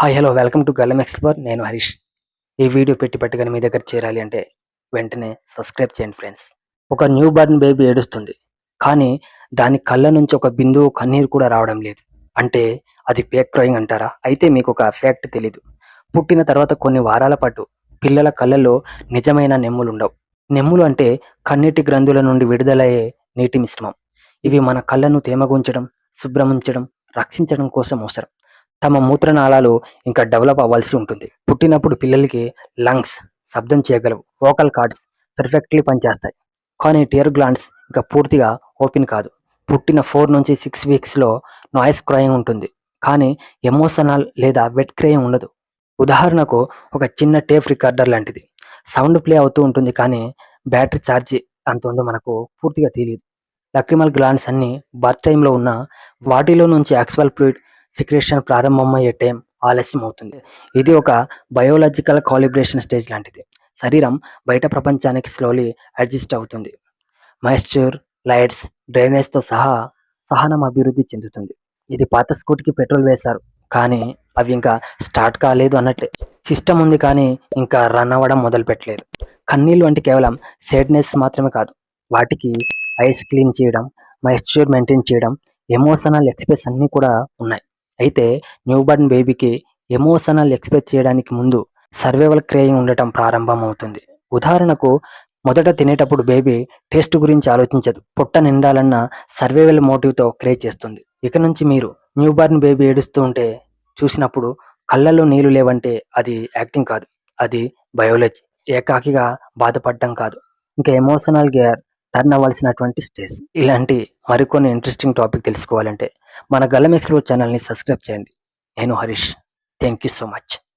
Hi hello welcome to గల్లం explore నేను హరీష్. ఈ వీడియో పెట్టి పట్టుకొని మీ దగ్గర చేరాలి అంటే వెంటనే సబ్స్క్రైబ్ చేయండి ఫ్రెండ్స్ ఒక న్యూ బర్న్ బేబీ ఏడుస్తుంది. కానీ దాని కళ్ళ నుంచి ఒక బిందువు కన్నీరు కూడా రావడం లేదు. అంటే అది ఫేక్ క్రోయింగ్ అంటారా? అయితే మీకు ఒక ఫ్యాక్ట్ తెలీదు. పుట్టిన తర్వాత కొన్ని వారాల పాటు పిల్లల కళ్ళల్లో నిజమైన నెమ్ములు ఉండవు. నెమ్ములు అంటే కన్నీటి గ్రంథుల నుండి విడుదలయ్యే నీటి మిశ్రమం. ఇవి మన కళ్ళను తేమగుంచడం శుభ్రముంచడం రక్షించడం కోసం అవసరం. తమ మూత్రనాళాలు ఇంకా డెవలప్ అవ్వాల్సి ఉంటుంది. పుట్టినప్పుడు పిల్లలకి లంగ్స్ శబ్దం చేయగలవు. వోకల్ కార్డ్స్ పర్ఫెక్ట్లీ పనిచేస్తాయి. కానీ టియర్ గ్లాండ్స్ ఇంకా పూర్తిగా ఓపెన్ కాదు. పుట్టిన ఫోర్ నుంచి సిక్స్ వీక్స్లో నాయిస్ క్రయింగ్ ఉంటుంది. కానీ ఎమోషనల్ లేదా వెట్ క్రయం ఉండదు. ఉదాహరణకు ఒక చిన్న టేప్ రికార్డర్ లాంటిది. సౌండ్ ప్లే అవుతూ ఉంటుంది కానీ బ్యాటరీ ఛార్జ్ అంత ఉందో మనకు పూర్తిగా తెలియదు లక్రిమల్ గ్లాండ్స్ అన్ని బర్త్ టైంలో ఉన్న వాటిలో నుంచి యాక్చువల్ ఫ్లూయిడ్ సిక్రేషన్ ప్రారంభమయ్యే టైం ఆలస్యం అవుతుంది ఇది ఒక బయోలాజికల్ కాలిబ్రేషన్ స్టేజ్ లాంటిది. శరీరం బయట ప్రపంచానికి స్లోలీ అడ్జస్ట్ అవుతుంది. మాయిశ్చర్ లైట్స్ డ్రైనేజ్తో సహా సహనం అభివృద్ధి చెందుతుంది. ఇది పాత స్కూటీకి పెట్రోల్ వేశారు. కానీ అవి ఇంకా స్టార్ట్ కాలేదు అన్నట్టే సిస్టమ్ ఉంది కానీ ఇంకా రన్ అవ్వడం మొదలు పెట్టలేదు కన్నీళ్ళు అంటే కేవలం సేడ్నెస్ మాత్రమే కాదు వాటికి ఐస్ క్లీన్ చేయడం మాయిశ్చర్ మెయింటైన్ చేయడం ఎమోషనల్ ఎక్స్ప్రెస్ అన్నీ కూడా ఉన్నాయి. అయితే న్యూ బర్న్ బేబీకి ఎమోషనల్ ఎక్స్ప్రెస్ చేయడానికి ముందు సర్వైవల్ క్రేయింగ్ ఉండటం ప్రారంభం అవుతుంది ఉదాహరణకు మొదట తినేటప్పుడు బేబీ టేస్ట్ గురించి ఆలోచించదు. పొట్ట నిండాలన్న సర్వైవల్ మోటివ్తో క్రే చేస్తుంది. ఇక నుంచి మీరు న్యూ బర్న్ బేబీ ఏడుస్తూ ఉంటే చూసినప్పుడు కళ్ళల్లో నీళ్ళు లేవంటే అది యాక్టింగ్ కాదు. అది బయాలజీ. ఏకాకిగా బాధపడడం కాదు. ఇంకా ఎమోషనల్ గేర్ టర్న్ అవ్వాల్సినటువంటి స్టేజ్ ఇలాంటి మరికొన్ని ఇంట్రెస్టింగ్ టాపిక్ తెలుసుకోవాలంటే మన గల్లం ఎక్స్ప్లోర్ ఛానల్ని సబ్స్క్రైబ్ చేయండి. నేను Harish. Thank you so much